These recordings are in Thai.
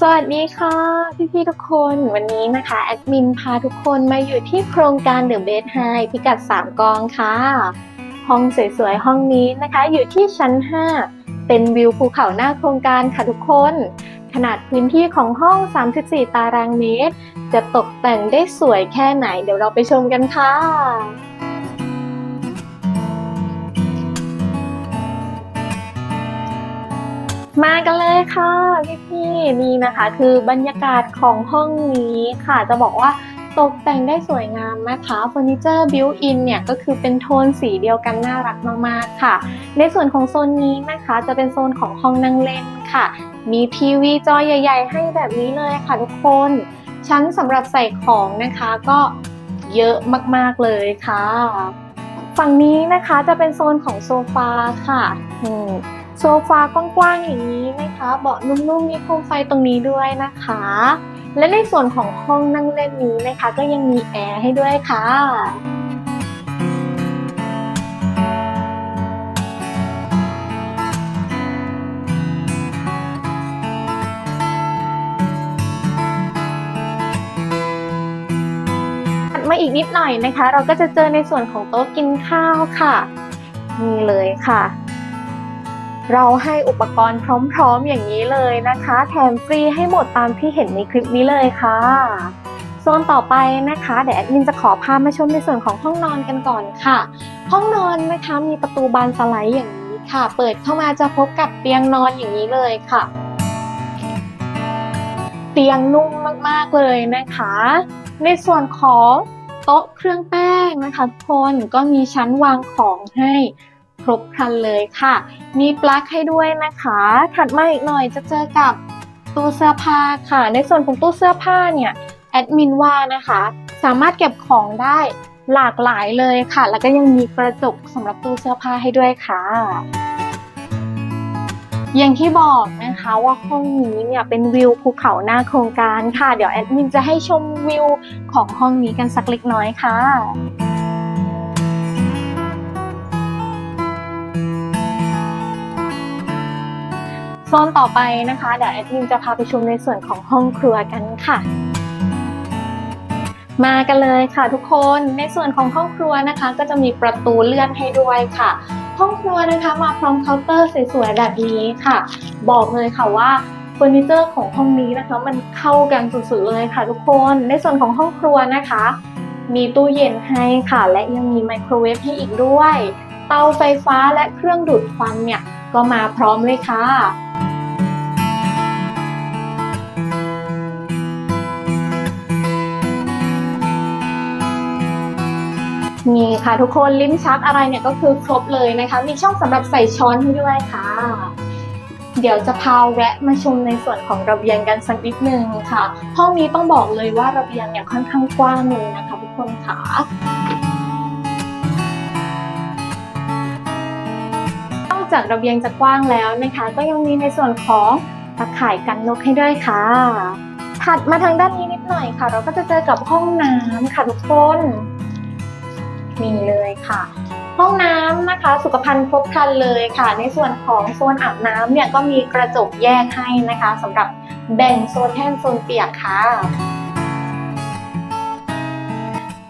สวัสดีค่ะ พี่ๆทุกคนวันนี้นะคะแอดมินพาทุกคนมาอยู่ที่โครงการ The Best High พิกัด 3 กองค่ะ ห้องสวยๆ ห้องนี้นะคะ อยู่ที่ชั้น 5 เป็นวิวภูเขาหน้าโครงการค่ะทุกคน ขนาดพื้นที่ของห้อง 34 ตารางเมตร จะตกแต่งได้สวยแค่ไหนเดี๋ยวเราไปชมกันค่ะ มากันเลยค่ะพี่ๆนี่นะคะ คือบรรยากาศของห้องนี้ค่ะจะบอกว่าตกแต่งได้สวยงามนะคะเฟอร์นิเจอร์บิวอินเนี่ยก็คือเป็นโทนสีเดียวกันน่ารักมากๆค่ะ ในส่วนของโซนนี้นะคะ จะเป็นโซนของห้องนั่งเล่นค่ะ มีทีวีจอใหญ่ ๆ ให้แบบนี้เลยค่ะทุกคน ชั้นสำหรับใส่ของนะคะก็เยอะมากๆเลยค่ะ ฝั่งนี้นะคะจะเป็นโซนของโซฟาค่ะ โซฟากว้างๆอย่างนี้นะคะ เบาะนุ่มๆมีโคมไฟตรงนี้ด้วยนะคะ และในส่วนของห้องนั่งเล่นนี้นะคะ ก็ยังมีแอร์ให้ด้วยค่ะถัดมาอีกนิดหน่อยนะคะ เราก็จะเจอในส่วนของโต๊ะกินข้าวค่ะนี่เลยค่ะ เราให้อุปกรณ์พร้อมๆอย่างนี้เลยนะคะ แถมฟรีให้หมดตามที่เห็นในคลิปนี้เลยค่ะโซนต่อไปนะคะเดี๋ยวแอดมินจะขอพามาชมในส่วนของห้องนอนกันก่อนค่ะ ห้องนอนนะคะมีประตูบานสไลด์อย่างนี้ค่ะ เปิดเข้ามาจะพบกับเตียงนอนอย่างนี้เลยค่ะ เตียงนุ่มมากๆเลยนะคะ ในส่วนของโต๊ะเครื่องแป้งนะคะทุกคนก็มีชั้นวางของให้ รบครันเลยค่ะ มีปลั๊กให้ด้วยนะคะ ถัดมาอีกหน่อยจะเจอกับตู้เสื้อผ้าค่ะ ในส่วนของตู้เสื้อผ้าเนี่ยแอดมินว่านะคะ สามารถเก็บของได้หลากหลายเลยค่ะ แล้วก็ยังมีกระจกสำหรับตู้เสื้อผ้าให้ด้วยค่ะ อย่างที่บอกนะคะว่าห้องนี้เนี่ยเป็นวิวภูเขาหน้าโครงการค่ะ เดี๋ยวแอดมินจะให้ชมวิวของห้องนี้กันสักเล็กน้อยค่ะ โซนต่อไปนะคะเดี๋ยวแอดมินจะพาไปชมในส่วนของห้องครัวกันค่ะ มากันเลยค่ะทุกคนในส่วนของห้องครัวนะคะ ก็จะมีประตูเลื่อนให้ด้วยค่ะ ห้องครัวนะคะมาพร้อมเคาน์เตอร์สวยๆแบบนี้ค่ะ บอกเลยค่ะว่าเฟอร์นิเจอร์ของห้องนี้นะคะ มันเข้ากันสุดๆเลยค่ะทุกคนในส่วนของห้องครัวนะคะ มีตู้เย็นให้ค่ะ และยังมีไมโครเวฟให้อีกด้วย เตาไฟฟ้าและเครื่องดูดควันเนี่ยก็มาพร้อมเลยค่ะ นี่ค่ะทุกคนลิ้นชักอะไรเนี่ยก็คือครบเลยนะคะ มีช่องสำหรับใส่ช้อนให้ด้วยค่ะ เดี๋ยวจะพาแวะมาชมในส่วนของระเบียงกันสักนิดนึงค่ะ ห้องนี้ต้องบอกเลยว่าระเบียงเนี่ยค่อนข้างกว้างเลยนะคะทุกคนค่ะนอกจากระเบียงจะกว้างแล้วนะคะ ก็ยังมีในส่วนของตะข่ายกันนกให้ด้วยค่ะ ถัดมาทางด้านนี้นิดหน่อยค่ะ เราก็จะเจอกับห้องน้ำค่ะทุกคน มีเลยค่ะ ห้องน้ำนะคะ สุขภัณฑ์ครบครันเลยค่ะ ในส่วนของโซนอาบน้ำเนี่ยก็มีกระจกแยกให้นะคะสำหรับแบ่งโซนแห้งโซนเปียกค่ะ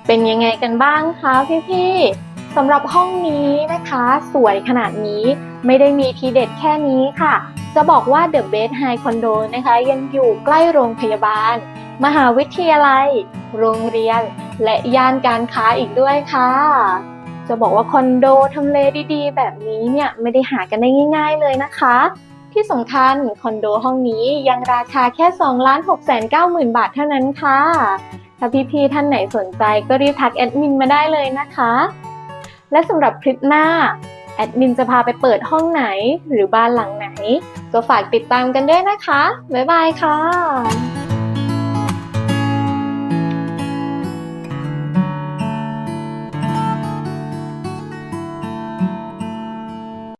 เป็นยังไงกันบ้างคะพี่ๆสำหรับห้องนี้นะคะ สวยขนาดนี้ไม่ได้มีทีเด็ดแค่นี้ค่ะ จะบอกว่า The Best High Condo นะคะ ยังอยู่ใกล้โรงพยาบาล มหาวิทยาลัย โรงเรียน และย่านการค้าอีกด้วยค่ะ จะบอกว่าคอนโดทำเลดีๆ แบบนี้เนี่ยไม่ได้หากันได้ง่าย ๆ เลยนะคะ ที่สำคัญคอนโดห้องนี้ยังราคาแค่2ล้าน6 9 0 0 0 0 บาทเท่านั้นค่ะ ถ้าพี่ๆท่านไหนสนใจก็รีบทักแอดมินมาได้เลยนะคะ และสำหรับคลิปหน้าแอดมินจะพาไปเปิดห้องไหนหรือบ้านหลังไหน ก็ฝากติดตามกันด้วยนะคะ บ๊ายบายค่ะ